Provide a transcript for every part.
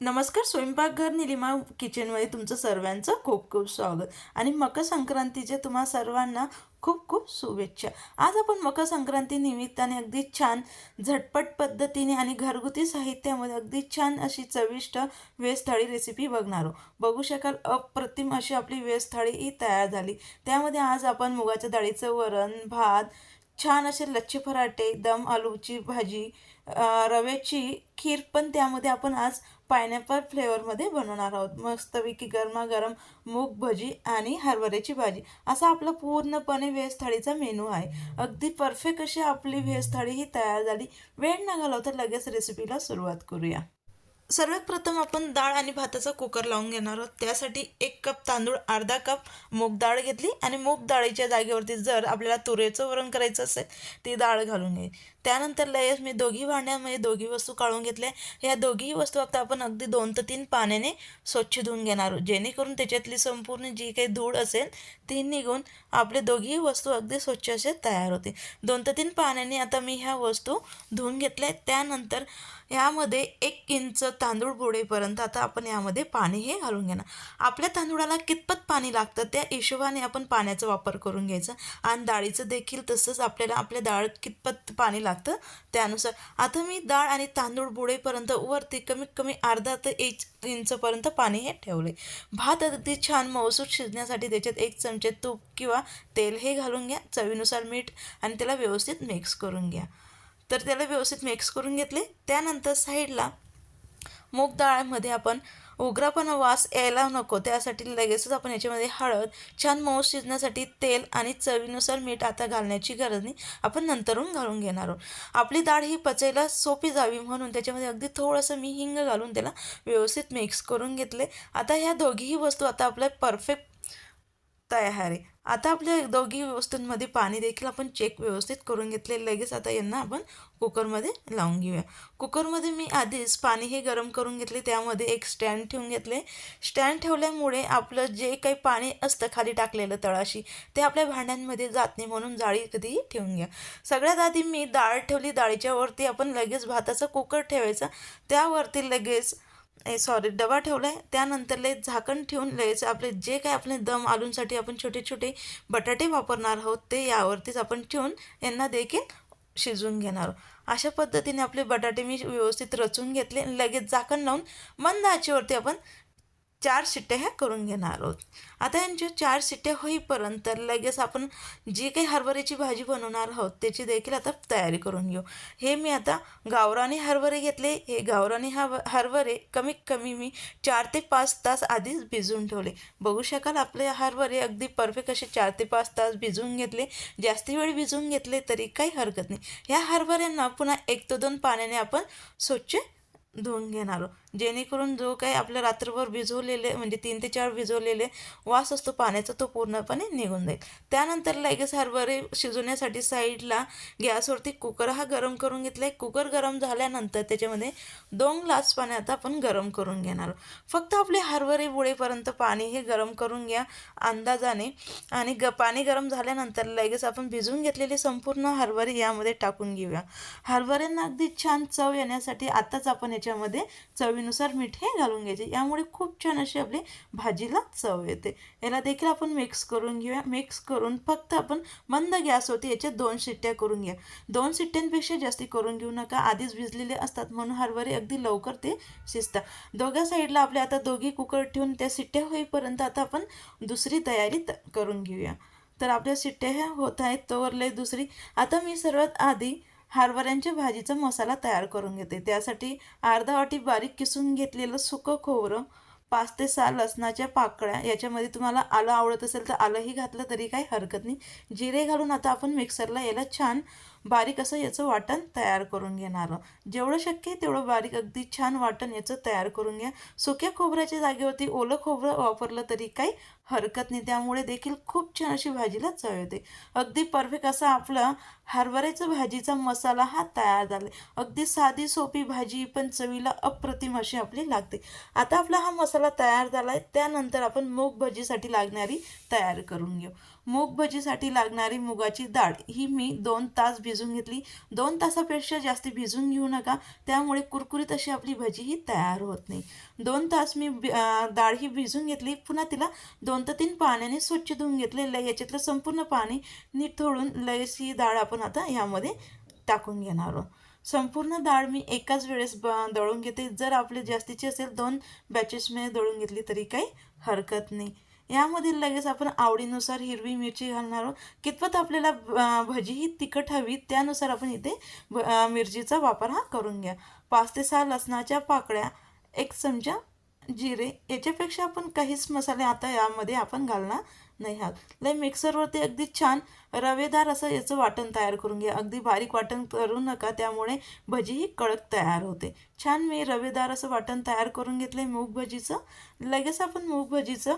नमस्कार स्वयंपाकघर निलिमा किचनमध्ये तुमचं सर्वांचं खूप खूप स्वागत. आणि मकर संक्रांतीचे तुम्हा सर्वांना खूप खूप शुभेच्छा. आज आपण मकर संक्रांती निमित्ताने अगदी छान झटपट पद्धतीने आणि घरगुती साहित्यामध्ये अगदी छान अशी चविष्ट वेज थाळी रेसिपी बघणार आहोत. बघू शकाल अप्रतिम अशी आपली वेज थाळी ही तयार झाली. त्यामध्ये आज आपण मुगाच्या डाळीचं वरण भात छान असे लच्छे पराठे दम आलूची भाजी रव्याची खीर पण त्यामध्ये आपण आज पायनॅपल फ्लेवरमध्ये बनवणार आहोत. मस्तपैकी गरमागरम मूग भजी आणि हरभऱ्याची भाजी. असा आपला पूर्णपणे व्हेज थाळीचा मेनू आहे. अगदी परफेक्ट अशी आपली व्हेज थाळी ही तयार झाली. वेळ न घालवता लगेच रेसिपीला सुरुवात करूया. सर्वात प्रथम आपण डाळ आणि भाताचा कुकर लावून घेणार आहोत. त्यासाठी एक कप तांदूळ अर्धा कप मूग डाळ घेतली आणि मूग डाळीच्या जागेवरती जर आपल्याला तुरेचं वरण करायचं असेल ती डाळ घालून घे त्यानंतर लगेच मी दोघी भांड्यामध्ये दोघी वस्तू काढून घेतल्या. ह्या दोघीही वस्तू आता आपण अगदी दोन ते तीन पाण्याने स्वच्छ धुवून घेणार आहोत. जेणेकरून त्याच्यातली संपूर्ण जी काही धूळ असेल ती निघून आपले दोघीही वस्तू अगदी स्वच्छ असे तयार होते दोन ते तीन पाण्याने आता मी ह्या वस्तू धुवून घेतल्या. त्यानंतर यामध्ये एक इंच तांदूळ बुडेपर्यंत आता आपण यामध्ये पाणी हे घालून घेणार. आपल्या तांदूळाला कितपत पाणी लागतं त्या हिशोबाने आपण पाण्याचा वापर करून घ्यायचा. आणि डाळीचं देखील तसंच आपल्याला आपल्या डाळ कितपत पाणी लागतं त्यानुसार. आता मी डाळ आणि तांदूळ बुडेपर्यंत वरती कमीत कमी अर्धा ते एक इंचपर्यंत पाणी हे ठेवले भात अगदी छान मौसूद शिजण्यासाठी त्याच्यात एक चमचे तूप किंवा तेल हे घालून घ्या. चवीनुसार मीठ आणि त्याला व्यवस्थित मिक्स करून घ्या. तर त्याला व्यवस्थित मिक्स करून घेतले. त्यानंतर साईडला मूग डाळमध्ये आपण उग्रपणा वास यायला नको. त्यासाठी लगेचच आपण याच्यामध्ये हळद छान मऊ शिजण्यासाठी तेल आणि चवीनुसार मीठ आता घालण्याची गरज नाही. आपण नंतरून घालून घेणार आहोत. आपली डाळ ही पचायला सोपी जावी म्हणून त्याच्यामध्ये अगदी थोडंसं मी हिंग घालून त्याला व्यवस्थित मिक्स करून घेतले. आता ह्या दोघीही वस्तू आता आपल्या परफेक्ट तयार आहे. आता आपल्या दोघी वस्तूंमध्ये पाणी देखील आपण चेक व्यवस्थित करून घेतले लगेच आता यांना आपण कुकरमध्ये लावून घेऊया. कुकरमध्ये मी आधीच पाणी हे गरम करून घेतले त्यामध्ये एक स्टँड ठेवून घेतले. स्टँड ठेवल्यामुळे आपलं जे काही पाणी असतं खाली टाकलेलं तळाशी ते आपल्या भांड्यांमध्ये जात नाही म्हणून जाळी कधीही ठेवून घ्या. सगळ्यात आधी मी डाळ ठेवली डाळीच्या वरती आपण लगेच भाताचा कुकर ठेवायचा. त्यावरती लगेच सॉरी डबा ठेवला आहे त्यानंतर लय झाकण ठेवून लगेच आपले जे काय आपले दम आलूंसाठी आपण छोटे छोटे बटाटे वापरणार आहोत ते यावरतीच आपण ठेवून यांना देखील शिजवून घेणार आहोत. अशा पद्धतीने आपले बटाटे मी व्यवस्थित रचून घेतले लगेच झाकण लावून मंद आचेवरती आपण चार शिट्ट्या ह्या करून घेणार आहोत. आता यांच्या चार शिट्ट्या होईपर्यंत लगेच आपण जी काही हरभऱ्याची भाजी बनवणार आहोत त्याची देखील आता तयारी करून घेऊ. हे मी आता गावराने हरभरे घेतले. हे गावराने हव हरभरे कमीत कमी मी चार ते पाच तास आधीच भिजवून ठेवले. बघू शकाल आपले हरभरे अगदी परफेक्ट असे चार ते पाच तास भिजवून घेतले. जास्ती वेळ भिजवून घेतले तरी काही हरकत नाही. ह्या हरभऱ्यांना पुन्हा एक ते दोन पाण्याने आपण स्वच्छ धुवून घेणार आहोत. जेणेकरून जो काही आपल्या रात्रभर भिजवलेले म्हणजे तीन ते चार भिजवलेले वास असतो पाण्याचा तो पूर्णपणे निघून जाईल. त्यानंतर लगेच हरभरे शिजवण्यासाठी साईडला गॅसवरती कुकर हा गरम करून घेतला. आहे कुकर गरम झाल्यानंतर त्याच्यामध्ये दोन ग्लास पाणी आता आपण गरम करून घेणार. फक्त आपले हरभरे बुळेपर्यंत पाणी हे गरम करून घ्या अंदाजाने. आणि ग पाणी गरम झाल्यानंतर लगेच आपण भिजवून घेतलेले संपूर्ण हरभरे यामध्ये टाकून घेऊया. हरभऱ्यांना अगदी छान चव येण्यासाठी आताच आपण याच्यामध्ये चवीनुसार मीठ हे घालून घ्यायचे. यामुळे खूप छान अशी आपली भाजीला चव येते. याला देखील आपण मिक्स करून घेऊया. मिक्स करून फक्त आपण मंद गॅसवरती याच्यात दोन शिट्ट्या करून घ्या. दोन शिट्ट्यांपेक्षा जास्ती करून घेऊ नका. आधीच भिजलेले असतात म्हणून हरभरे अगदी लवकर ते शिजतात. दोघ्या साईडला आपल्या आता दोघी कुकर ठेवून त्या शिट्ट्या होईपर्यंत आता आपण दुसरी तयारी त करून घेऊया. तर आपल्या शिट्ट्या ह्या होत आहेत तोवरले दुसरी. आता मी सर्वात आधी हरभऱ्यांच्या भाजीचा मसाला तयार करून घेते. त्यासाठी अर्धा वाटी बारीक किसून घेतलेलं सुकं खोबरं पाच ते सहा लसणाच्या पाकळ्या याच्यामध्ये तुम्हाला आलं आवडत असेल तर आलंही घातलं तरी काही हरकत नाही. जिरे घालून आता आपण मिक्सरला याला छान बारीक असं याचं वाटण तयार करून घेणार. जेवढं शक्य आहे तेवढं बारीक अगदी छान वाटण याचं तयार करून घ्या. सुक्या खोबऱ्याच्या जागेवरती ओलं खोबरं वापरलं तरी काही हरकत नाही. त्यामुळे देखील खूप छान अशी भाजीला चव येते. अगदी परफेक्ट असा आपला हरभऱ्याचा भाजीचा मसाला हा तयार झाला. अगदी साधी सोपी भाजी पण चवीला अप्रतिम अशी आपली लागते. आता आपला हा मसाला तयार झाला आहे त्यानंतर आपण मूग भजीसाठी लागणारी तयार करून घेऊ. मूग भजीसाठी लागणारी मुगाची डाळ ही मी दोन तास भिजून घेतली. दोन तासापेक्षा जास्त भिजून घेऊ नका. त्यामुळे कुरकुरीत अशी आपली भजी ही तयार होत नाही. दोन तास मी डाळ ही भिजून घेतली. पुन्हा तिला दोन ते तीन पाण्याने स्वच्छ धुवून घेतले. लय याच्यातलं संपूर्ण पाणी नीट थोडून लयस ही डाळ आपण आता यामध्ये टाकून घेणार आहोत. संपूर्ण डाळ मी एकाच वेळेस ब दळून घेते. जर आपले जास्तीचे असेल दोन बॅचेसमध्ये दळून घेतली तरी काही हरकत नाही. यामध्ये लगेच आपण आवडीनुसार हिरवी मिरची घालणार आहोत. कितपत आपल्याला भजी ही तिखट हवी त्यानुसार आपण इथे मिरचीचा वापर हा करून घ्या. पाच ते सहा लसणाच्या पाकळ्या एक चमचा जिरे याच्यापेक्षा आपण काहीच मसाले आता यामध्ये आपण घालणार नाही आहात. लय मिक्सरवरती अगदी छान रवेदार असं याचं वाटण तयार करून घ्या. अगदी बारीक वाटण करू नका त्यामुळे भजी ही कडक तयार होते. छान मी रवेदार असं वाटण तयार करून घेतलं मूग भजीचं लगेच आपण मूग भजीचं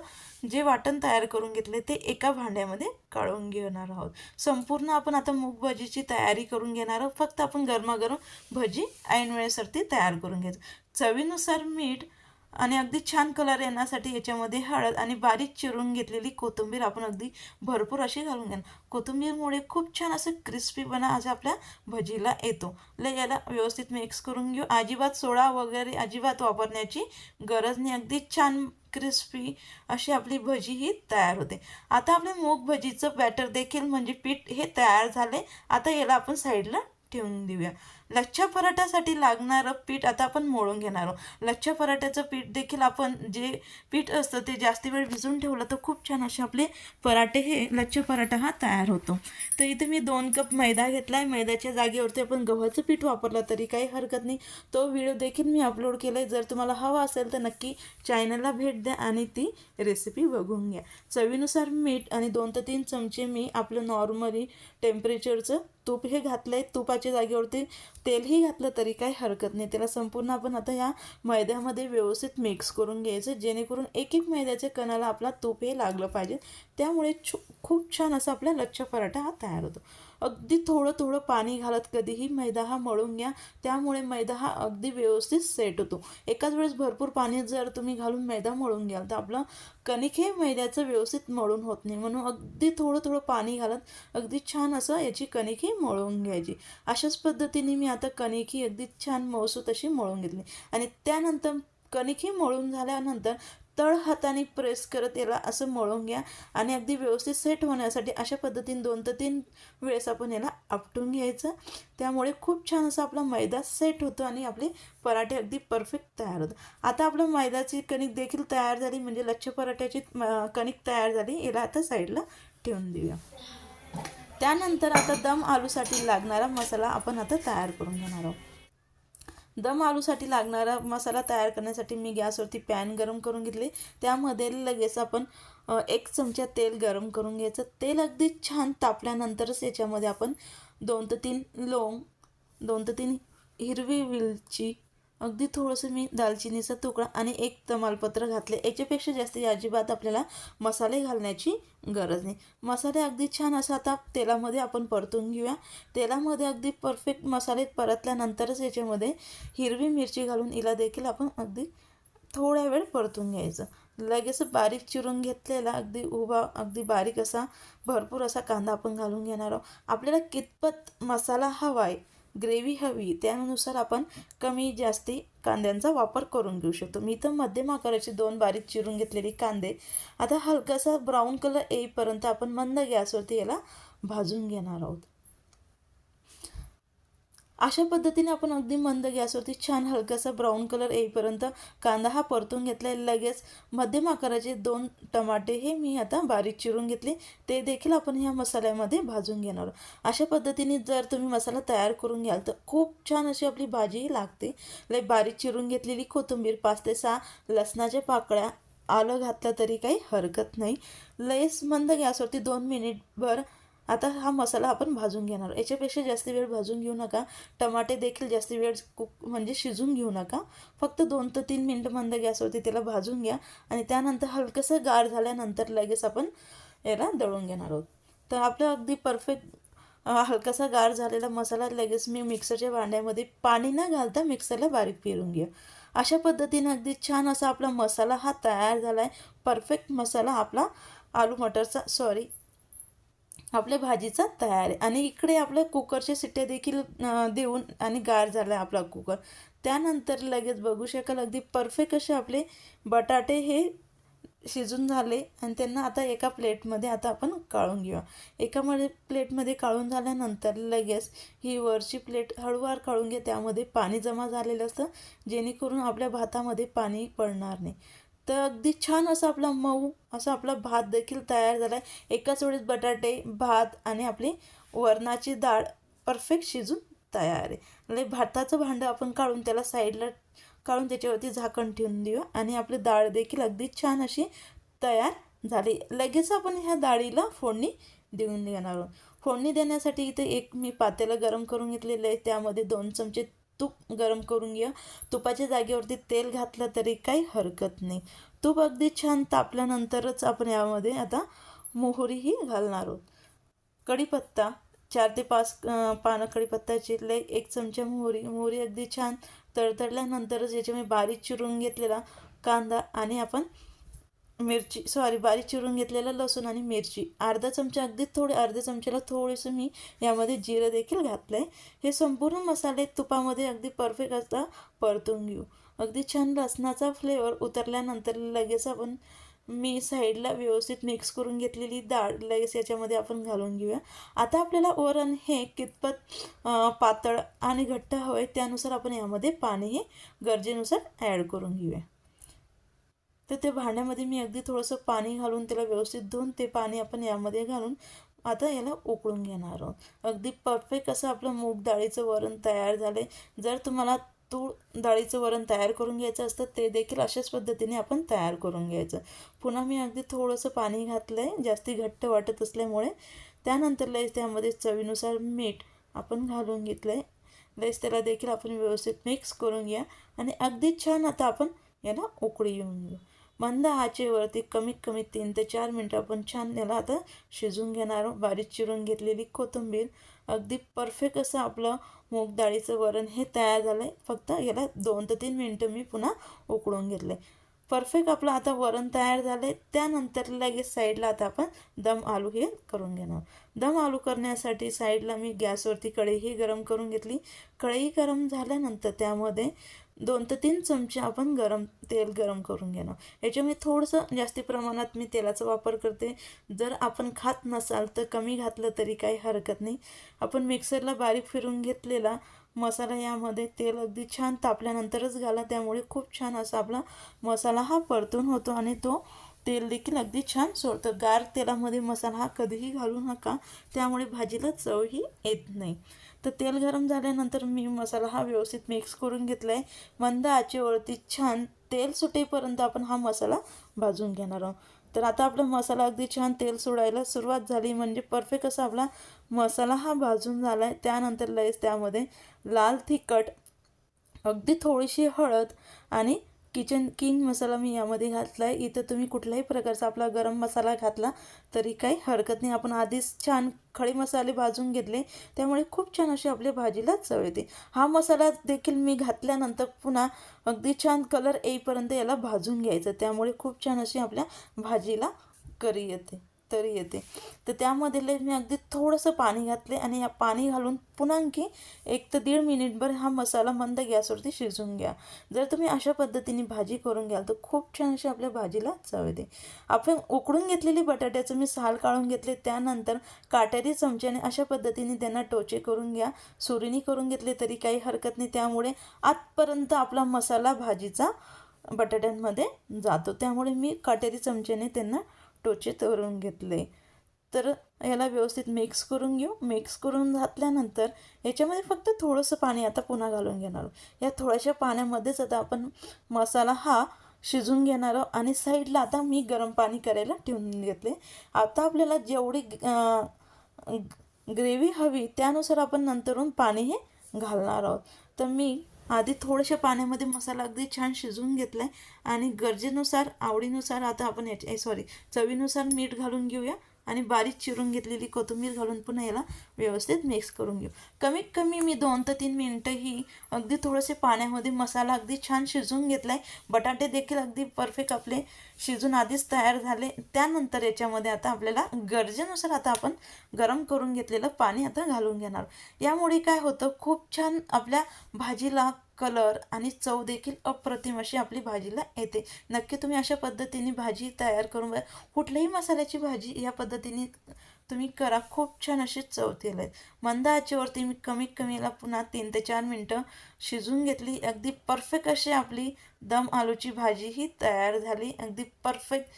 जे वाटण तयार करून घेतले ते एका भांड्यामध्ये काढून घेणार आहोत. संपूर्ण आपण आता मूग भजीची तयारी करून घेणार आहोत. फक्त आपण गरमागरम भजी ऐन वेळेसाठी तयार करून घ्यायचं चवीनुसार मीठ आणि अगदी छान कलर येण्यासाठी याच्यामध्ये हळद आणि बारीक चिरून घेतलेली कोथिंबीर आपण अगदी भरपूर अशी घालून घ्या कोथिंबीरमुळे खूप छान असं क्रिस्पीपणा आज आपल्या भजीला येतो. लय याला व्यवस्थित मिक्स करून घेऊ. अजिबात सोडा वगैरे अजिबात वापरण्याची गरज नाही. अगदी छान क्रिस्पी अशी आपली भजी ही तयार होते. आता आपले मूग भजीचं बॅटर देखील म्हणजे पीठ हे तयार झाले. आता याला आपण साईडला ठेवून देऊया. लच्छा पराठ्यासाठी लागणारं पीठ आता आपण मोळून घेणार आहोत. लच्छा पराठ्याचं पीठ देखील आपण जे पीठ असतं ते जास्ती वेळ भिजून ठेवलं तर खूप छान असे आपले पराठे हे लच्छा पराठा हा तयार होतो. तर इथे मी दोन कप मैदा घेतला आहे मैद्याच्या जागेवरती आपण गव्हाचं पीठ वापरलं तरी काही हरकत नाही. तो व्हिडिओ देखील मी अपलोड केला आहे जर तुम्हाला हवा असेल तर नक्की चॅनलला भेट द्या आणि ती रेसिपी बघून घ्या. चवीनुसार मीठ आणि दोन ते तीन चमचे मी आपलं नॉर्मली टेम्परेचरचं तूप हे घातलं आहे तुपाच्या जागेवरती तेलही घातलं तरी काही हरकत नाही. त्याला संपूर्ण आपण आता या मैद्यामध्ये व्यवस्थित मिक्स करून घ्यायचं जेणेकरून एक एक मैद्याच्या कणाला आपला तूप हे लागलं पाहिजे. त्यामुळे छो खूप छान असा आपला लच्छा पराठा हा तयार होतो. अगदी थोडं थोडं पाणी घालत कधीही मैदा हा मळून घ्या. त्यामुळे मैदा हा अगदी व्यवस्थित सेट होतो. एकाच वेळेस भरपूर पाणी जर तुम्ही घालून मैदा मळून घ्याल तर आपलं कणिक हे मैद्याचं व्यवस्थित मळून होत नाही. म्हणून अगदी थोडं थोडं पाणी घालत अगदी छान असं याची कणिक ही मळून घ्यायची. अशाच पद्धतीने मी आता कणिक ही अगदी छान मौसूत अशी मळून घेतली. आणि त्यानंतर कणिक ही मळून झाल्यानंतर तळ हाताने प्रेस करत याला असं मळून घ्या आणि अगदी व्यवस्थित सेट होण्यासाठी अशा पद्धतीने दोन ते तीन वेळेस आपण याला आपटून घ्यायचं. त्यामुळे खूप छान असा आपला मैदा सेट होतो आणि आपले पराठे अगदी परफेक्ट तयार होतं आता आपलं मैद्याची कणिक देखील तयार झाली म्हणजे लच्छ पराठ्याची कणिक तयार झाली. याला आता साईडला ठेवून देऊया. त्यानंतर आता दम आलूसाठी लागणारा मसाला आपण आता तयार करून घेणार आहोत. दम आलूसाठी लागणारा मसाला तयार करण्यासाठी मी गॅसवरती पॅन गरम करून घेतले. त्यामध्ये लगेच आपण एक चमचा तेल गरम करून घ्यायचं. तेल अगदी छान तापल्यानंतरच याच्यामध्ये आपण दोन ते तीन लोंग दोन ते तीन हिरवी वेलची अगदी थोडंसं मी दालचिनीचा तुकडा आणि एक तमालपत्र घातले. याच्यापेक्षा जास्त अजिबात आपल्याला मसाले घालण्याची गरज नाही. मसाले अगदी छान असं आता तेलामध्ये आपण परतून घेऊया. तेलामध्ये अगदी परफेक्ट मसाले परतल्यानंतरच याच्यामध्ये हिरवी मिरची घालून हिला देखील आपण अगदी थोड्या वेळ परतून घ्यायचं. लगेच बारीक चिरून घेतलेला अगदी उभा अगदी बारीक असा भरपूर असा कांदा आपण घालून घेणार आहोत. आपल्याला कितपत मसाला हवा आहे ग्रेव्ही हवी त्यानुसार आपण कमी जास्ती कांद्यांचा वापर करून घेऊ शकतो. मी तर मध्यम आकाराचे दोन बारीक चिरून घेतलेले कांदे. आता हलकासा ब्राऊन कलर येईपर्यंत आपण मंद गॅसवरती याला भाजून घेणार आहोत. अशा पद्धतीने आपण अगदी मंद गॅसवरती छान हलकासा ब्राऊन कलर येईपर्यंत कांदा हा परतून घेतला लगेच मध्यम आकाराचे दोन टमाटे हे मी आता बारीक चिरून घेतले. ते देखील आपण ह्या मसाल्यामध्ये भाजून घेणार आहोत. अशा पद्धतीने जर तुम्ही मसाला तयार करून घ्याल तर खूप छान अशी आपली भाजी लागते. लय बारीक चिरून घेतलेली कोथिंबीर पाच ते सहा लसणाच्या पाकळ्या आलं घातलं तरी काही हरकत नाही. लयच मंद गॅसवरती दोन मिनिटभर आता हा मसाला आपण भाजून घेणार. याच्यापेक्षा जास्त वेळ भाजून घेऊ नका. टमाटे देखील जास्त वेळ कुक म्हणजे शिजून घेऊ नका. फक्त दोन ते तीन मिनटं मंद गॅसवरती त्याला भाजून घ्या आणि त्यानंतर हलकंसं गार झाल्यानंतर लगेच आपण याला दळून घेणार आहोत. तर आपलं अगदी परफेक्ट हलकासा गार झालेला मसाला लगेच मी मिक्सरच्या भांड्यामध्ये पाणी न घालता मिक्सरला बारीक फिरून घ्या. अशा पद्धतीने अगदी छान असा आपला मसाला हा तयार झाला आहे परफेक्ट मसाला आपला आलू मटरचा सॉरी आपल्या भाजीचा तयार आहे. आणि इकडे आपल्या कुकरच्या सिट्टे देखील देऊन आणि गार झाला आहे आपला कुकर. त्यानंतर लगेच बघू शकाल अगदी परफेक्ट असे आपले बटाटे हे शिजून झाले आणि त्यांना आता एका प्लेटमध्ये आता आपण काढून घेऊया. एकामध्ये प्लेटमध्ये काढून झाल्यानंतर लगेच ही वरची प्लेट हळूवार काढून घे. त्यामध्ये पाणी जमा झालेलं असतं जेणेकरून आपल्या भातामध्ये पाणी पडणार नाही. तर अगदी छान असा आपला मऊ असा आपला भात देखील तयार झाला आहे एकाच वेळेस बटाटे भात आणि आपली वरणाची डाळ परफेक्ट शिजून तयार आहे. म्हणजे भाताचं भांडं आपण काढून त्याला साईडला काढून त्याच्यावरती झाकण ठेवून देऊ आणि आपली डाळ देखील अगदी छान अशी तयार झाली. लगेच आपण ह्या डाळीला फोडणी देऊन देणार आहोत. फोडणी देण्यासाठी इथे एक मी पातेला गरम करून घेतलेलं आहे. त्यामध्ये दोन चमचे तूप गरम करून घ्या. तुपाच्या जागेवरती तेल घातलं तरी काही हरकत नाही. तूप अगदी छान तापल्यानंतरच आपण यामध्ये आता मोहरीही घालणार आहोत. कढीपत्ता चार ते पाच पानं कढीपत्ता चिरले एक चमचा मोहरी. मोहरी अगदी छान तडतडल्यानंतरच याच्यामध्ये बारीक चिरून घेतलेला कांदा आणि आपण मिरची सॉरी बारीक चिरून घेतलेलं लसूण आणि मिरची. अर्धा चमचा अगदी थोडे अर्ध्या चमच्याला थोडेसं मी यामध्ये जिरं देखील घातलं आहे हे संपूर्ण मसाले तुपामध्ये अगदी परफेक्ट असता परतून घेऊ. अगदी छान लसणाचा फ्लेवर उतरल्यानंतर लगेच आपण मी साईडला व्यवस्थित मिक्स करून घेतलेली डाळ लगेच याच्यामध्ये आपण घालून घेऊया. आता आपल्याला वरण हे कितपत पातळ आणि घट्ट हवं आहे त्यानुसार आपण यामध्ये पाणी हे गरजेनुसार ॲड करून घेऊया. तर ते भांड्यामध्ये मी अगदी थोडंसं पाणी घालून त्याला व्यवस्थित धुवून ते पाणी आपण यामध्ये घालून आता याला उकळून घेणार आहोत. अगदी परफेक्ट असं आपलं मूग डाळीचं वरण तयार झाले जर तुम्हाला तूळ डाळीचं वरण तयार करून घ्यायचं असतं ते देखील अशाच पद्धतीने आपण तयार करून घ्यायचं. पुन्हा मी अगदी थोडंसं पाणी घातलं आहे जास्ती घट्ट वाटत असल्यामुळे. त्यानंतर लगेच त्यामध्ये चवीनुसार मीठ आपण घालून घेतलं आहे लगेच त्याला देखील आपण व्यवस्थित मिक्स करून घ्या. आणि अगदी छान आता आपण याला उकळी येऊन घेऊ. मंद आचेवरती कमीत कमी तीन ते चार मिनटं आपण छान याला आता शिजून घेणार बारीक चिरून घेतलेली कोथिंबीर. अगदी परफेक्ट असं आपलं मूग डाळीचं वरण हे तयार झालं आहे फक्त याला दोन ते तीन मिनटं मी पुन्हा उकळून घेतले परफेक्ट आपलं आता वरण तयार झालं आहे त्यानंतर लगेच साईडला आता आपण दम आलू हे करून घेणार दम आलू करण्यासाठी साईडला मी गॅसवरती कढईही गरम करून घेतली. कढई गरम झाल्यानंतर त्यामध्ये दोन ते तीन चमचे आपण गरम तेल गरम करून घेणार याच्यामुळे थोडंसं जास्ती प्रमाणात मी तेलाचा वापर करते. जर आपण खात नसाल तर कमी घातलं तरी काही हरकत नाही. आपण मिक्सरला बारीक फिरून घेतलेला मसाला यामध्ये तेल अगदी छान तापल्यानंतरच घाला. त्यामुळे खूप छान असा आपला मसाला हा परतून होतो आणि तो तेल देखील अगदी छान सोडतं. गार तेलामध्ये मसाला हा कधीही घालू नका. त्यामुळे भाजीला चवही येत नाही. तर तेल गरम झाल्यानंतर मी मसाला हा व्यवस्थित मिक्स करून घेतला आहे मंद आचेवरती छान तेल सुटेपर्यंत आपण हा मसाला भाजून घेणार आहोत. तर आता आपला मसाला अगदी छान तेल सोडायला सुरुवात झाली. म्हणजे परफेक्ट असा आपला मसाला हा भाजून झाला आहे त्यानंतर लयच त्यामध्ये लाल तिखट अगदी थोडीशी हळद आणि किचन किंग मसाला मी यामध्ये घातला आहे इथं तुम्ही कुठल्याही प्रकारचा आपला गरम मसाला घातला तरी काही हरकत नाही. आपण आधीच छान खडे मसाले भाजून घेतले. त्यामुळे खूप छान अशी आपल्या भाजीला चव येते. हा मसाला देखील मी घातल्यानंतर पुन्हा अगदी छान कलर येईपर्यंत याला भाजून घ्यायचं. त्यामुळे खूप छान अशी आपल्या भाजीला करी येते. तरी येते. तर त्यामध्ये मी अगदी थोडंसं पाणी घातले आणि या पाणी घालून पुन्हा आणखी एक ते दीड मिनिटभर हा मसाला मंद गॅसवरती शिजवून घ्या. जर तुम्ही अशा पद्धतीने भाजी करून घ्याल तर खूप छान अशी आपल्या भाजीला चव येते. आपण उकडून घेतलेली बटाट्याचं मी साल काढून घेतले. त्यानंतर काटेरी चमच्याने अशा पद्धतीने त्यांना टोचे करून घ्या. सुरीनी करून घेतले तरी काही हरकत नाही. त्यामुळे आतपर्यंत आपला मसाला भाजीचा बटाट्यांमध्ये जातो. त्यामुळे मी काटेरी चमच्याने त्यांना टोचे तळून घेतले. तर याला व्यवस्थित मिक्स करून घेऊ. मिक्स करून घातल्यानंतर याच्यामध्ये फक्त थोडंसं पाणी आता पुन्हा घालून घेणार आहोत. या थोड्याशा पाण्यामध्येच आता आपण मसाला हा शिजून घेणार आहोत आणि साईडला आता मी गरम पाणी करायला ठेवून घेतले. आता आपल्याला जेवढी ग्रेव्ही हवी त्यानुसार आपण नंतरून पाणी हे घालणार आहोत. तर मी आधी थोड्याशा पाण्यामध्ये मसाला अगदी छान शिजवून घेतला आहे आणि गरजेनुसार आवडीनुसार आता आपण याच्या सॉरी चवीनुसार मीठ घालून घेऊया. आणि बारीक चिरून घेतलेली कोथिंबीर घालून पुन्हा याला व्यवस्थित मिक्स करून घेऊ. कमीत कमी मी दोन ते तीन मिनटं ही अगदी थोडंसे पाण्यामध्ये मसाला अगदी छान शिजवून घेतला आहे बटाटे देखील अगदी परफेक्ट आपले शिजून आधीच तयार झाले. त्यानंतर याच्यामध्ये आता आपल्याला गरजेनुसार आता आपण गरम करून घेतलेलं पाणी आता घालून घेणार. यामुळे काय होतं? खूप छान आपल्या भाजीला कलर आणि चव देखील अप्रतिम अशी आपली भाजीला येते. नक्की तुम्ही अशा पद्धतीने भाजी तयार करून बघा. कुठल्याही मसाल्याची भाजी या पद्धतीने तुम्ही करा. खूप छान अशी चव तेल आहेत मंद आचेवरती मी कमीत कमी पुन्हा तीन ते चार मिनटं शिजून घेतली. अगदी परफेक्ट अशी आपली दम आलूची भाजी ही तयार झाली. अगदी परफेक्ट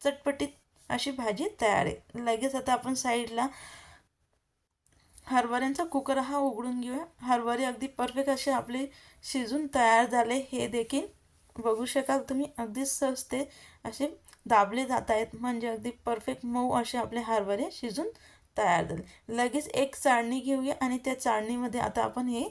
चटपटीत अशी भाजी तयार आहे. लगेच आता आपण साईडला हरभऱ्यांचा कुकर हा उघडून घेऊया. हरभरे अगदी परफेक्ट असे आपले शिजून तयार झाले. हे देखील बघू शकाल तुम्ही. अगदी सस्ते असे दाबले जात आहेत. म्हणजे अगदी परफेक्ट मऊ असे आपले हरभरे शिजून तयार झाले. लगेच एक चाळणी घेऊया आणि त्या चाळणीमध्ये आता आपण हे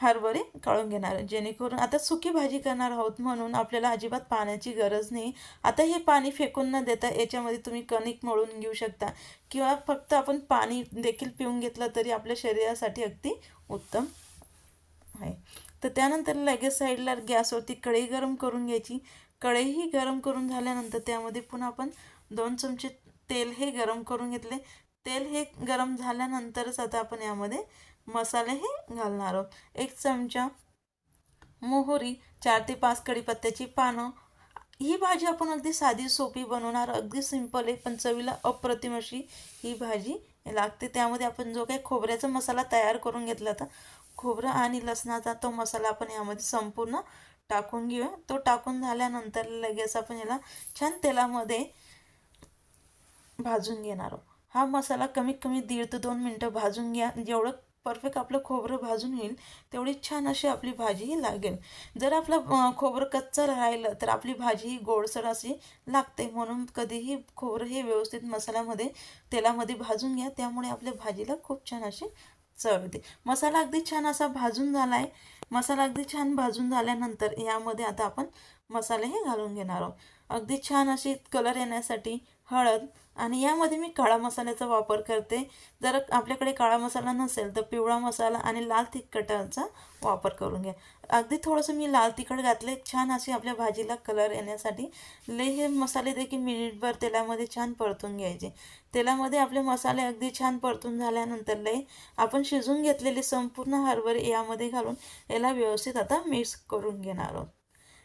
हरभरे काढून घेणार. जेणेकरून आता सुकी भाजी करणार आहोत म्हणून आपल्याला अजिबात पाण्याची गरज नाही. आता हे पाणी फेकून न देता याच्यामध्ये तुम्ही कणिक मळून घेऊ शकता. किंवा फक्त आपण पाणी देखील पिऊन घेतलं तरी आपल्या शरीरासाठी अगदी उत्तम आहे. तर त्यानंतर लगेच साईडला गॅसवरती कढई गरम करून घ्यायची. कढईही गरम करून झाल्यानंतर त्यामध्ये पुन्हा आपण दोन चमचे तेल हे गरम करून घेतले. तेल हे गरम झाल्यानंतरच आता आपण यामध्ये मसाले हे घालणार आहोत. एक चमचा मोहरी चार ते पाच कढीपत्त्याची पानं. ही भाजी आपण अगदी साधी सोपी बनवणार अगदी सिंपल आहे पण चवीला अप्रतिम अशी ही भाजी लागते. त्यामध्ये आपण जो काही खोबऱ्याचा मसाला तयार करून घेतला होता खोबरं आणि लसणाचा तो मसाला आपण यामध्ये संपूर्ण टाकून घेऊया. तो टाकून झाल्यानंतर लगेच आपण याला छान तेलामध्ये भाजून घेणार आहोत. हा मसाला कमीत कमी दीड ते दोन मिनटं भाजून घ्या. जेवढं परफेक्ट आपलं खोबरं भाजून होईल तेवढी छान अशी आपली भाजीही लागेल. जर आपलं खोबरं कच्चं राहिलं तर आपली भाजी ही गोडसर अशी लागते. म्हणून कधीही खोबरं हे व्यवस्थित मसाल्यामध्ये तेलामध्ये भाजून घ्या. त्यामुळे आपल्या भाजीला खूप छान अशी चव येते. मसाला अगदी छान असा भाजून झाला आहे मसाला अगदी छान भाजून झाल्यानंतर यामध्ये आता आपण मसाले हे घालून घेणार आहोत. अगदी छान अशी कलर येण्यासाठी हळद आणि यामध्ये मी काळा मसाल्याचा वापर करते. जर आपल्याकडे काळा मसाला नसेल तर पिवळा मसाला आणि लाल तिखटाचा वापर करून घ्या. अगदी थोडंसं मी लाल तिखट घातले छान असे आपल्या भाजीला कलर येण्यासाठी ले हे मसाले देखील मिनिटभर तेलामध्ये छान परतून घ्यायचे. तेलामध्ये आपले मसाले अगदी छान परतून झाल्यानंतर लय आपण शिजून घेतलेले संपूर्ण हरभरे यामध्ये घालून याला व्यवस्थित आता मिक्स करून घेणार आहोत.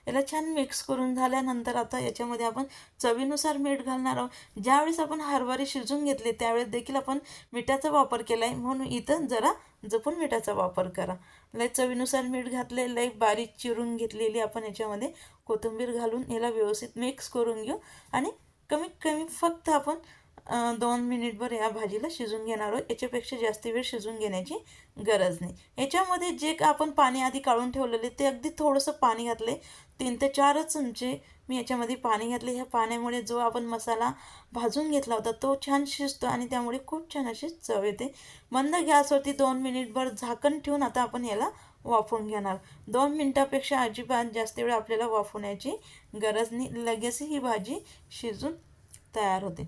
याला छान मिक्स करून झाल्यानंतर आता याच्यामध्ये आपण चवीनुसार मीठ घालणार आहोत. ज्यावेळेस आपण हरभरे शिजून घेतले त्यावेळेस देखील आपण मिठाचा वापर केला आहे म्हणून इथं जरा जपून मिठाचा वापर करा. लय चवीनुसार मीठ घातले लय बारीक चिरून घेतलेली आपण याच्यामध्ये कोथिंबीर घालून याला व्यवस्थित मिक्स करून घेऊ. आणि कमीत कमी फक्त आपण दोन मिनिटभर या भाजीला शिजून घेणार आहोत. याच्यापेक्षा जास्त वेळ शिजून घेण्याची गरज नाही. याच्यामध्ये जे आपण पाणी आधी काढून ठेवलेले ते अगदी थोडंसं पाणी घातले तीन ते चारच चमचे मी याच्यामध्ये पाणी घातले ह्या पाण्यामुळे जो आपण मसाला भाजून घेतला होता तो छान शिजतो आणि त्यामुळे खूप छान अशी चव येते. मंद गॅसवरती दोन मिनिटभर झाकण ठेवून आता आपण याला वाफवून घेणार. दोन मिनटापेक्षा अजिबात जास्त वेळ आपल्याला वाफवण्याची गरज नाही. लगेच ही भाजी शिजून तयार होते.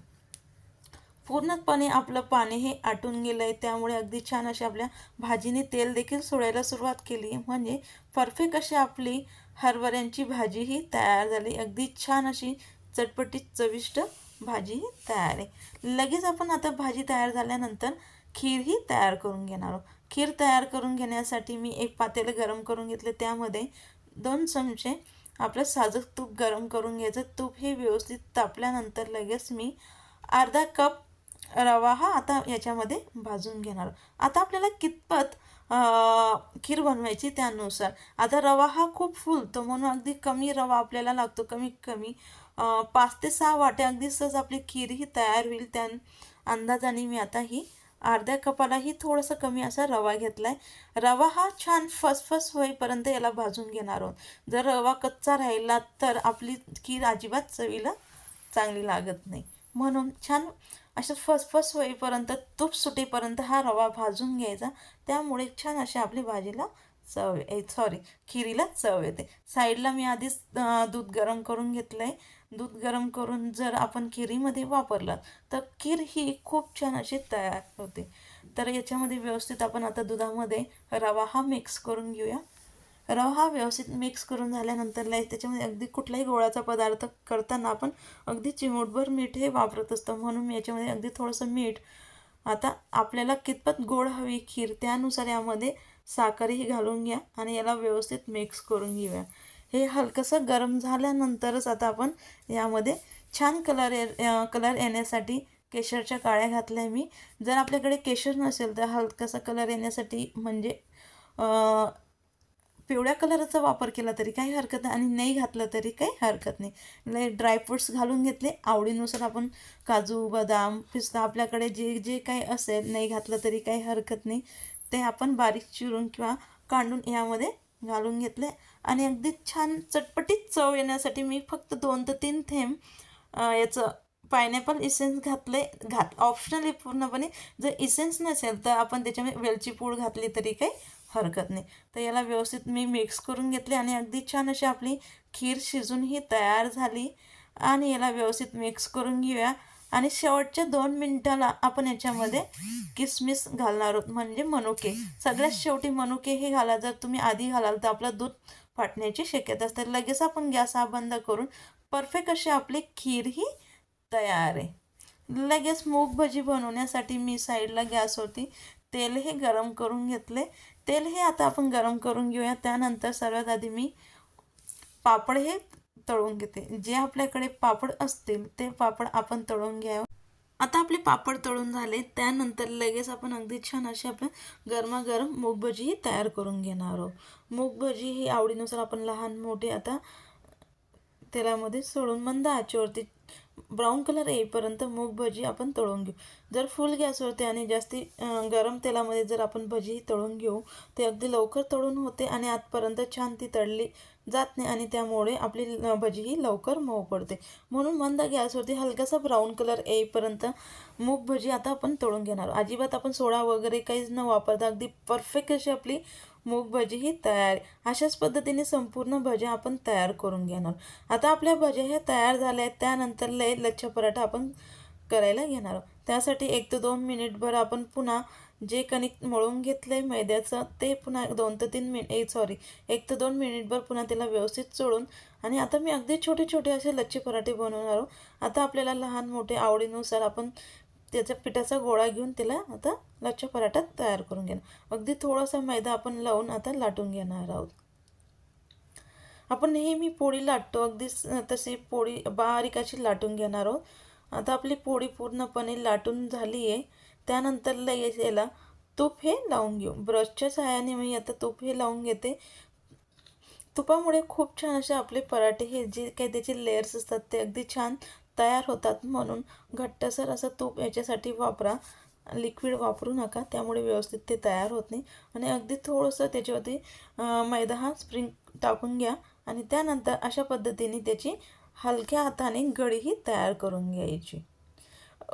पूर्णपणे आपलं पाणी हे आटून गेलं आहे त्यामुळे अगदी छान अशी आपल्या भाजीने तेल देखील सोडायला सुरुवात केली. म्हणजे परफेक्ट अशी आपली हरभऱ्यांची भाजी ही तयार झाली. अगदी छान अशी चटपटीत चविष्ट भाजी ही तयार आहे. लगेच आपण आता भाजी तयार झाल्यानंतर खीरही तयार करून घेणार आहोत. खीर तयार करून घेण्यासाठी मी एक पातेलं गरम करून घेतलं. त्यामध्ये दोन चमचे आपलं साजं तूप गरम करून घ्यायचं. तूप हे व्यवस्थित तापल्यानंतर लगेच मी अर्धा कप रवा हा आता याच्यामध्ये भाजून घेणार. आता आपल्याला कितपत खीर बनवायची त्यानुसार. आता रवा हा खूप फुलतो म्हणून अगदी कमी रवा आपल्याला लागतो कमीत कमी पाच ते सहा वाटे अगदी सहज आपली खीर ही तयार होईल. त्या अंदाजाने मी आता ही अर्ध्या कपालाही थोडंसं कमी असा रवा घेतला आहे रवा हा छान फसफस होईपर्यंत याला भाजून घेणार आहोत. जर रवा कच्चा राहिला तर आपली खीर अजिबात चवीला चांगली लागत नाही. म्हणून छान अशा फसफस होईपर्यंत तूप सुटेपर्यंत हा रवा भाजून घ्यायचा. त्यामुळे छान अशी आपली भाजीला चव सॉरी खिरीला चव येते. साईडला मी आधीच दूध गरम करून घेतलं आहे दूध गरम करून जर आपण खिरीमध्ये वापरलं तर खीर ही खूप छान अशी तयार होते. तर याच्यामध्ये व्यवस्थित आपण आता दुधामध्ये रवा हा मिक्स करून घेऊया. रवा हा व्यवस्थित मिक्स करून झाल्यानंतर लाईस त्याच्यामध्ये अगदी कुठलाही गोळाचा पदार्थ करताना आपण अगदी चिमूटभर मीठ हे वापरत असतो. म्हणून मी याच्यामध्ये अगदी थोडंसं मीठ आता आपल्याला कितपत गोड हवी खीर त्यानुसार यामध्ये साखरही घालून घ्या आणि याला व्यवस्थित मिक्स करून घेऊया. हे हलकंसं गरम झाल्यानंतरच आता आपण यामध्ये छान कलर ये कलर येण्यासाठी केशरच्या काळ्या घातल्या मी. जर आपल्याकडे केशर नसेल तर हलकासा कलर येण्यासाठी म्हणजे पिवळ्या कलरचा वापर केला तरी काही हरकत नाही आणि नाही घातलं तरी काही हरकत नाही. म्हणजे लय ड्रायफ्रूट्स घालून घेतले. आवडीनुसार आपण काजू बदाम पिस्ता आपल्याकडे जे जे काही असेल नाही घातलं तरी काही हरकत नाही. ते आपण बारीक चिरून किंवा कांडून यामध्ये घालून घेतले. आणि अगदी छान चटपटीत चव येण्यासाठी मी फक्त दोन ते तीन थेंब याचं पायनॅपल इसेन्स घातले. घात ऑप्शनली पूर्णपणे जर इसेन्स नसेल तर आपण त्याच्यामध्ये वेलची पूड घातली तरी काही हरकत नाही. तर याला व्यवस्थित मी मिक्स करून घेतले आणि अगदी छान अशी आपली खीर शिजून ही तयार झाली. आणि याला व्यवस्थित मिक्स करून घेऊया. आणि शेवटच्या दोन मिनटाला आपण याच्यामध्ये किसमिस घालणार आहोत. म्हणजे मनुके. सगळ्यात शेवटी मनुके हे घाला. जर तुम्ही आधी घालाल तर आपलं दूध फाटण्याची शक्यता असते. लगेच आपण गॅस हा बंद करून परफेक्ट अशी आपली खीर ही तयार आहे. लगेच मूग भजी बनवण्यासाठी मी साईडला गॅसवरती तेल हे गरम करून घेतले. तेल हे आता आपण गरम करून घेऊया. त्यानंतर सर्वात आधी मी पापड हे तळून घेते. जे आपल्याकडे पापड असतील ते पापड आपण तळून घ्यावं. आता आपले पापड तळून झाले. त्यानंतर लगेच आपण अगदी छान अशी आपण गरमागरम मूग ही तयार करून घेणार आहोत. मूगभजी ही आवडीनुसार आपण लहान मोठे आता तेलामध्ये सोडून मंद आचेवरती ब्राऊन कलर येईपर्यंत मूग भजी आपण तळून घेऊ. जर फुल गॅसवरती आणि जास्ती गरम तेलामध्ये जर आपण भजी तळून घेऊ ते अगदी लवकर तळून होते आणि आतपर्यंत छान ती तळली जात नाही आणि त्यामुळे आपली अं, भजी ही लवकर मऊ पडते. म्हणून मंद गॅसवरती हलकासा ब्राऊन कलर येईपर्यंत मूग भजी आता आपण तळून घेणार अजिबात आपण सोडा वगैरे काहीच न वापरता अगदी परफेक्ट अशी आपली मूग भजी ही तयार. अशाच पद्धतीने संपूर्ण भज्या आपण तयार करून घेणार. आता आपल्या भज्या ह्या तयार झाल्या आहेत. त्यानंतर लय लच्छ पराठा आपण करायला घेणार आहोत. त्यासाठी एक ते दोन मिनिटभर आपण पुन्हा जे कणिक मळून घेतलं आहे मैद्याचं ते पुन्हा दोन ते तीन मिनिट ए सॉरी एक ते दोन मिनिटभर पुन्हा त्याला व्यवस्थित चोळून आणि आता मी अगदी छोटे छोटे असे लच्छे पराठे बनवणार आहोत. आता आपल्याला लहान मोठे आवडीनुसार आपण त्याच्या पिठाचा गोळा घेऊन त्याला आता लच्छा पराठा तयार करून घेणार. अगदी थोडासा मैदा आपण लावून आता लाटून घेणार आहोत. आपण नेहमी पोळी लाटतो. अगदी तशी पोळी बारीक अशी लाटून घेणार आहोत. आता आपली पोळी पूर्णपणे लाटून झाली आहे त्यानंतर लगेच याला तूप हे लावून घेऊ. ब्रशच्या सहाय्याने मी आता तूप हे लावून घेते. तुपामुळे खूप छान असे आपले पराठे हे जे काही त्याचे लेयर्स असतात ते अगदी छान तयार होतात म्हणून घट्टसर असं तूप याच्यासाठी वापरा. लिक्विड वापरू नका त्यामुळे व्यवस्थित ते तयार होत नाही. आणि अगदी थोडंसं त्याच्यावरती मैदा हा स्प्रिंग टाकून घ्या. आणि त्यानंतर अशा पद्धतीने त्याची हलक्या हाताने गळीही तयार करून घ्यायची.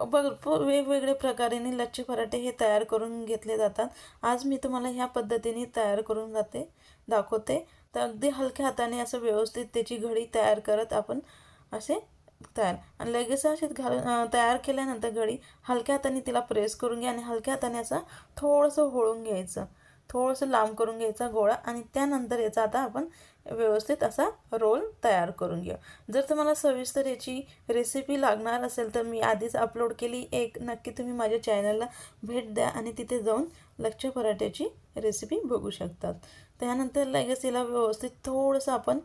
भरपूर वेगवेगळ्या प्रकारेने लच्छे पराठे हे तयार करून घेतले जातात. आज मी तुम्हाला ह्या पद्धतीने तयार करून जाते दाखवते. तर अगदी हलक्या हाताने असं व्यवस्थित त्याची घडी तयार करत आपण असे तयार. आणि लगेच अशीच घालून तयार केल्यानंतर घडी हलक्या हाताने तिला प्रेस करून घ्या आणि हलक्या हाताने असं थोडंसं होळून घ्यायचं. थोडंसं लांब करून घ्यायचा गोळा आणि त्यानंतर याचा आता आपण व्यवस्थित असा रोल तयार करून घेऊ. जर तुम्हाला सविस्तर याची रेसिपी लागणार असेल तर मी आधीच अपलोड केली. एक नक्की तुम्ही माझ्या चॅनलला भेट द्या आणि तिथे जाऊन लक्ष पराठ्याची रेसिपी बघू शकतात. त्यानंतर लगेच याला व्यवस्थित थोडंसं आपण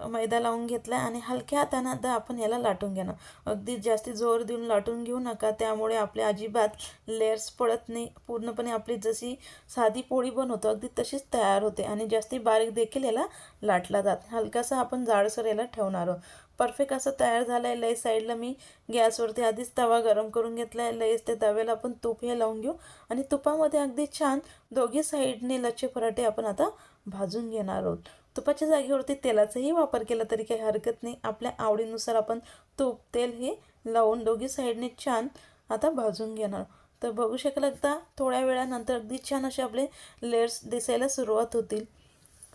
मैदा लावून घेतला आणि हलक्या हातानं आता आपण याला लाटून घेणार. अगदी जास्ती जोर देऊन लाटून घेऊ नका त्यामुळे आपल्या अजिबात लेअर्स पडत नाही. पूर्णपणे आपली जशी साधी पोळी बनवतो अगदी तशीच तयार होते आणि जास्ती बारीक देखील याला लाटला जात. हलकासा आपण जाडसर याला ठेवणार आहोत. परफेक्ट असं तयार झालं आहे लई साईडला मी गॅसवरती आधीच तवा गरम करून घेतला आहे लईच त्या तव्याला आपण तूप हे लावून घेऊ आणि तुपामध्ये अगदी छान दोघी साईडने लच्छे पराठे आपण आता भाजून घेणार आहोत. तुपाच्या जागेवरती तेलाचाही वापर केला तरी काही हरकत नाही. आपल्या आवडीनुसार आपण तूप तेल हे लावून दोघी साईडने छान आता भाजून घेणार. तर बघू शकाल आता थोड्या वेळानंतर अगदी छान असे आपले लेअर्स दिसायला सुरुवात होतील.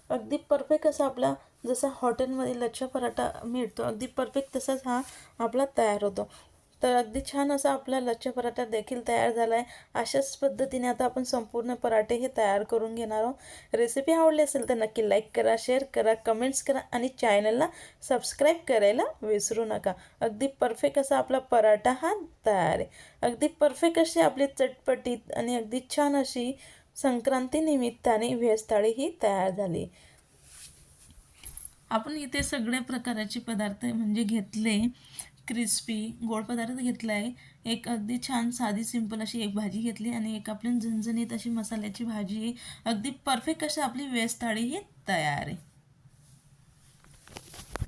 अगदी परफेक्ट असा आपला जसा हॉटेलमध्ये लच्छा पराठा मिळतो अगदी परफेक्ट तसाच हा आपला तयार होतो. तर अगदी छान असा आपला लच्छ पराठा देखील तयार झाला आहे अशाच पद्धतीने आता आपण संपूर्ण पराठे हे तयार करून घेणार आहोत. रेसिपी आवडली असेल तर नक्की लाईक करा शेअर करा कमेंट्स करा आणि चॅनलला सबस्क्राईब करायला विसरू नका. अगदी परफेक्ट असा आपला पराठा हा तयार आहे. अगदी परफेक्ट अशी आपली चटपटीत आणि अगदी छान अशी संक्रांतीनिमित्ताने निमित्ताने ही तयार झाली. आपण इथे सगळ्या प्रकाराचे पदार्थ म्हणजे घेतले. क्रिस्पी गोड पदार्थ घेतला आहे एक अगदी छान साधी सिंपल अशी एक भाजी घेतली आणि एक आपली झणझणीत अशी मसाल्याची भाजी. आहे अगदी परफेक्ट अशी आपली व्हेज थाळी ही तयार आहे.